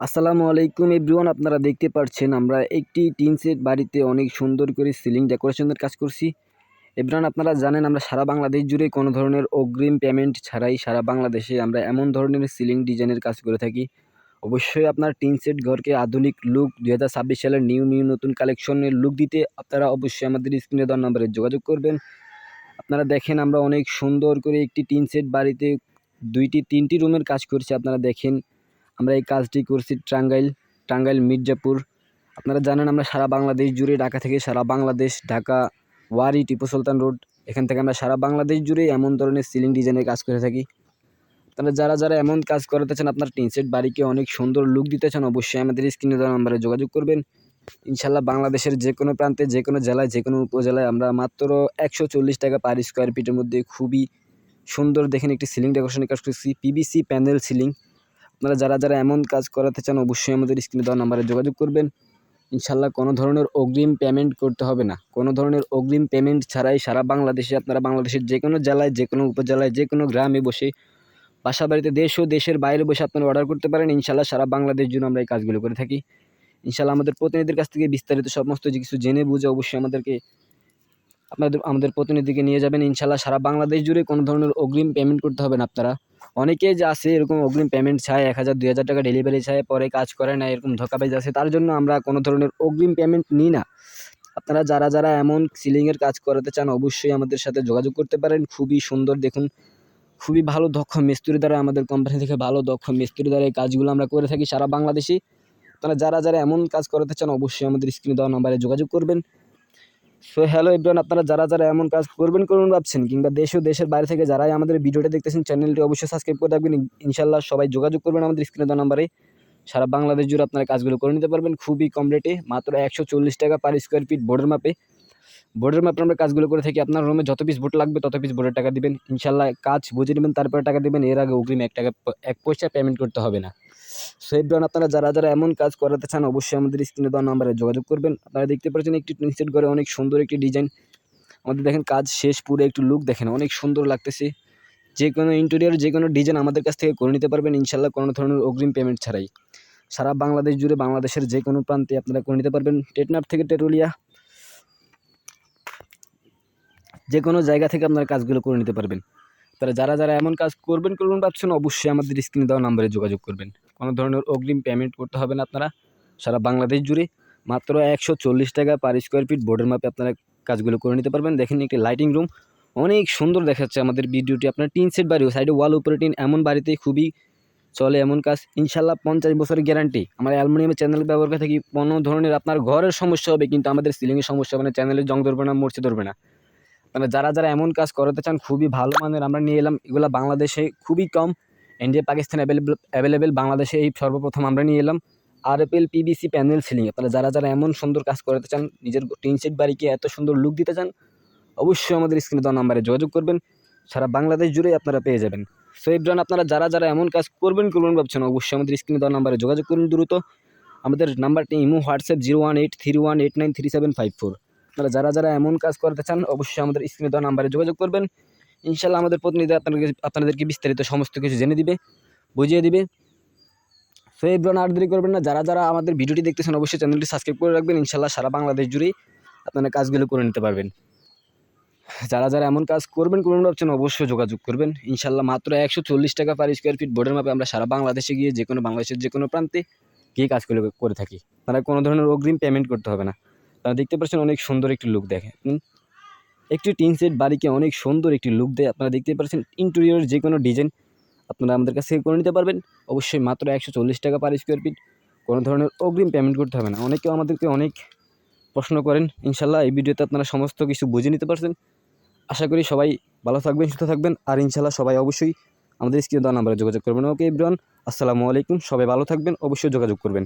আসসালামু আলাইকুম এভরিওয়ান, আপনারা দেখতে পাচ্ছেন আমরা একটি টিন সেট বাড়িতে অনেক সুন্দর করে সিলিং ডেকোরেশনের কাজ করছি। এভরিওয়ান, আপনারা জানেন আমরা সারা বাংলাদেশ জুড়ে কোনো ধরনের অগ্রিম পেমেন্ট ছাড়াই সারা বাংলাদেশে আমরা এমন ধরনের সিলিং ডিজাইনের কাজ করে থাকি। অবশ্যই আপনার টিন সেট ঘরকে আধুনিক লুক দু হাজার ছাব্বিশ সালের নিউ নিউ নতুন কালেকশনের লুক দিতে আপনারা অবশ্যই আমাদের স্ক্রিনে দেওয়ার নাম্বারে যোগাযোগ করবেন। আপনারা দেখেন আমরা অনেক সুন্দর করে একটি টিন সেট বাড়িতে দুইটি, তিনটি রুমের কাজ করছি, আপনারা দেখেন। আমরা এই কাজটি করছি টাঙ্গাইল টাঙ্গাইল মির্জাপুর। আপনারা জানেন আমরা সারা বাংলাদেশ জুড়ে ঢাকা থেকে সারা বাংলাদেশ, ঢাকা ওয়ারি টিপু সুলতান রোড, এখান থেকে আমরা সারা বাংলাদেশ জুড়ে এমন ধরনের সিলিং ডিজাইনের কাজ করে থাকি। আপনারা যারা যারা এমন কাজ করাতে চান, আপনার টিন সেট, বাড়িকে অনেক সুন্দর লুক দিতে চান, অবশ্যই আমাদের স্ক্রিনে দেওয়া নাম্বারে যোগাযোগ করবেন। ইনশাল্লাহ বাংলাদেশের যে কোনো প্রান্তে, যে কোনো জেলায়, যে কোনো উপজেলায় আমরা মাত্র একশো চল্লিশ টাকা পার স্কোয়ার ফিটের মধ্যে খুবই সুন্দর দেখেন একটি সিলিং ডেকোরেশনের কাজ করছি। পিবিসি প্যানেল সিলিং আপনারা যারা যারা এমন কাজ করাতে চান, অবশ্যই আমাদের স্ক্রিনে দেওয়া নাম্বারে যোগাযোগ করবেন। ইনশাল্লাহ কোনো ধরনের অগ্রিম পেমেন্ট করতে হবে না। কোনো ধরনের অগ্রিম পেমেন্ট ছাড়াই সারা বাংলাদেশে আপনারা বাংলাদেশের যে কোনো জেলায় যে কোনো উপজেলায় যে কোনো গ্রামে বসে, বাসা বাড়িতে দেশ ও দেশের বাইরে বসে আপনারা অর্ডার করতে পারেন। ইনশাল্লাহ সারা বাংলাদেশ জন্য আমরা এই কাজগুলো করে থাকি। ইনশাল্লাহ আমাদের প্রতিনিধির কাছ থেকে বিস্তারিত সমস্ত কিছু জেনে বুঝে অবশ্যই আমাদেরকে আপনাদের আমাদের প্রতিনিধিকে নিয়ে যাবেন। ইনশাল্লাহ সারা বাংলাদেশ জুড়ে কোনো ধরনের অগ্রিম পেমেন্ট করতে হবে না আপনারা। অনেকে যে আসে, এরকম অগ্রিম পেমেন্ট চায়, এক হাজার, দুই হাজার টাকা ডেলিভারি চায়, পরে কাজ করে না, এরকম ধোকাবাজ আসে তার জন্য আমরা কোনো ধরনের অগ্রিম পেমেন্ট নিই না। আপনারা যারা যারা এমন সিলিংয়ের কাজ করাতে চান, অবশ্যই আমাদের সাথে যোগাযোগ করতে পারেন। খুবই সুন্দর, দেখুন, খুবই ভালো, দক্ষ মিস্ত্রি দ্বারা আমাদের কোম্পানি থেকে ভালো, দক্ষ মিস্ত্রি দ্বারা এই কাজগুলো আমরা করে থাকি সারা বাংলাদেশে। আপনারা যারা যারা এমন কাজ করাতে চান, অবশ্যই আমাদের স্ক্রিনে দেওয়া নাম্বারে যোগাযোগ করবেন। সো হ্যালো এভরিওয়ান আপনারা যারা যারা এমন কাজ করবেন করুন ভাবছেন, কিংবা দেশ ও দেশের বাইরে থেকে যারাই আমাদের ভিডিওটা দেখতেছেন চ্যানেলটি অবশ্যই সাবস্ক্রাইব করে রাখবেন। ইনশাল্লাহ সবাই যোগাযোগ করবেন আমাদের স্ক্রিনে দেওয়া নাম্বারে সারা বাংলাদেশ জুড়ে আপনারা কাজগুলো করে নিতে পারবেন, খুবই কম রেটে মাত্র একশো চল্লিশ টাকা পার স্কোয়ার ফিট বোর্ডের মাপে। বোর্ডের মাপে আমরা কাজগুলো করে থাকি, আপনার রুমে যত পিস বোর্ড লাগবে, তত পিস বোর্ডের টাকা দিবেন। ইনশাল্লাহ কাজ বুঝে নেবেন, তারপরে টাকা দেবেন, এর আগে অগ্রিম এক টাকা, এক পয়সা পেমেন্ট করতে হবে না। সো এভরিওয়ান আপনারা যারা যারা এমন কাজ করাতে চান, অবশ্যই আমাদের স্ক্রিনে দেওয়া নাম্বারে যোগাযোগ করবেন। আপনারা দেখতে পাচ্ছেন একটি সেট করে অনেক সুন্দর একটি ডিজাইন আমাদের দেখেন কাজ শেষ, পুরো একটু লুক দেখেন, অনেক সুন্দর লাগতেছে। যে কোনো ইন্টেরিয়ার যে কোনো ডিজাইন আমাদের কাছ থেকে করে নিতে পারবেন ইনশাল্লাহ কোনো ধরনের অগ্রিম পেমেন্ট ছাড়াই। সারা বাংলাদেশ জুড়ে বাংলাদেশের যে কোনো প্রান্তে আপনারা করে নিতে পারবেন। টেটনার থেকে টেটুলিয়া যে কোনো জায়গা থেকে আপনারা কাজগুলো করে নিতে পারবেন। তারা যারা যারা এমন কাজ করবেন করবেন ভাবছেন, অবশ্যই আমাদের স্ক্রিনে দেওয়া নাম্বারে যোগাযোগ করবেন। কোনো ধরনের অগ্রিম পেমেন্ট করতে হবে না আপনারা। সারা বাংলাদেশ জুড়ে মাত্র একশো চল্লিশ টাকা পার স্কোয়ার ফিট বোর্ডের মাপে আপনারা কাজগুলো করে নিতে পারবেন। দেখেন একটি লাইটিং রুম অনেক সুন্দর দেখাচ্ছে আমাদের ভিডিওটি আপনার টিন সেট বাড়িও সাইডে ওয়াল উপরে টিন, এমন বাড়িতে খুবই চলে এমন কাজ। ইনশাল্লাহ পঞ্চাশ বছরের গ্যারান্টি আমার অ্যালুমিনিয়ামের চ্যানেল ব্যবহার করে থাকি, কোনো ধরনের আপনার ঘরের সমস্যা হবে, কিন্তু আমাদের সিলিংয়ের সমস্যা হবে না চ্যানেলে জং ধরবে না মরচে ধরবে না। মানে যারা যারা এমন কাজ করাতে চান, খুবই ভালো মানের আমরা নিয়ে এলাম। এগুলো বাংলাদেশে খুবই কম। ইন্ডিয়া পাকিস্তান অ্যাভেলেবেল অ্যাভেলেবেল বাংলাদেশে এই সর্বপ্রথম আমরা নিয়ে এলাম। আর এল পিবিসি প্যানেল সিলিং আপনারা যারা যারা এমন সুন্দর কাজ করাতে চান, নিজের টিন সেট বাড়িকে এত সুন্দর লুক দিতে চান, অবশ্যই আমাদের স্ক্রিনে দেওয়া নাম্বারে যোগাযোগ করবেন। সারা বাংলাদেশ জুড়ে আপনারা পেয়ে যাবেন। সো ইব্রান আপনারা যারা যারা এমন কাজ করবেন করবেন ভাবছেন, অবশ্যই আমাদের স্ক্রিনে দেওয়া নাম্বারে যোগাযোগ করুন দ্রুত। আমাদের নাম্বারটি imo, WhatsApp zero one eight three one eight nine three seven five four আপনারা যারা যারা এমন কাজ করতে চান, অবশ্যই আমাদের স্ক্রিনে দেওয়া নাম্বারে যোগাযোগ করবেন। ইনশাল্লাহ আমাদের প্রতিনিধি আপনাদেরকে আপনাদেরকে বিস্তারিত সমস্ত কিছু জেনে দিবে, বুঝিয়ে দিবে। সো এই ব্রন আর দেরি করবেন না। যারা যারা আমাদের ভিডিওটি দেখতেছেন, অবশ্যই চ্যানেলটি সাবস্ক্রাইব করে রাখবেন। ইনশাল্লাহ সারা বাংলাদেশ জুড়েই আপনারা কাজগুলো করে নিতে পারবেন। যারা যারা এমন কাজ করবেন করবেন, ভাবছেন, অবশ্যই যোগাযোগ করবেন। ইনশাল্লাহ মাত্র একশো চল্লিশ টাকা পার স্কোয়ার ফিট বোর্ডের মাপে আমরা সারা বাংলাদেশে গিয়ে যে কোনো বাংলাদেশের যে কোনো প্রান্তে গিয়ে কাজগুলো করে থাকি। তারা কোনো ধরনের অগ্রিম পেমেন্ট করতে হবে না। তারা দেখতে পাচ্ছেন অনেক সুন্দর একটি লুক দেখে। একটি টিন সেট বাড়িকে অনেক সুন্দর একটি লুক দেয়। আপনারা দেখতে পাচ্ছেন ইন্টেরিয়র যে কোনো ডিজাইন আপনারা আমাদের কাছ থেকে করে নিতে পারবেন। অবশ্যই মাত্র একশো চল্লিশ টাকা পার স্কোয়ার ফিট কোনো ধরনের অগ্রিম পেমেন্ট করতে হবে না। অনেকেও আমাদেরকে অনেক প্রশ্ন করেন। ইনশাল্লাহ এই ভিডিওতে আপনারা সমস্ত কিছু বুঝে নিতে পারছেন। আশা করি সবাই ভালো থাকবেন, সুস্থ থাকবেন। আর ইনশাল্লাহ সবাই অবশ্যই আমাদের স্ক্রিনে দেওয়া নাম্বারে যোগাযোগ করবেন। ওকে ইব্রান আসসালামু আলাইকুম। সবাই ভালো থাকবেন, অবশ্যই যোগাযোগ করবেন।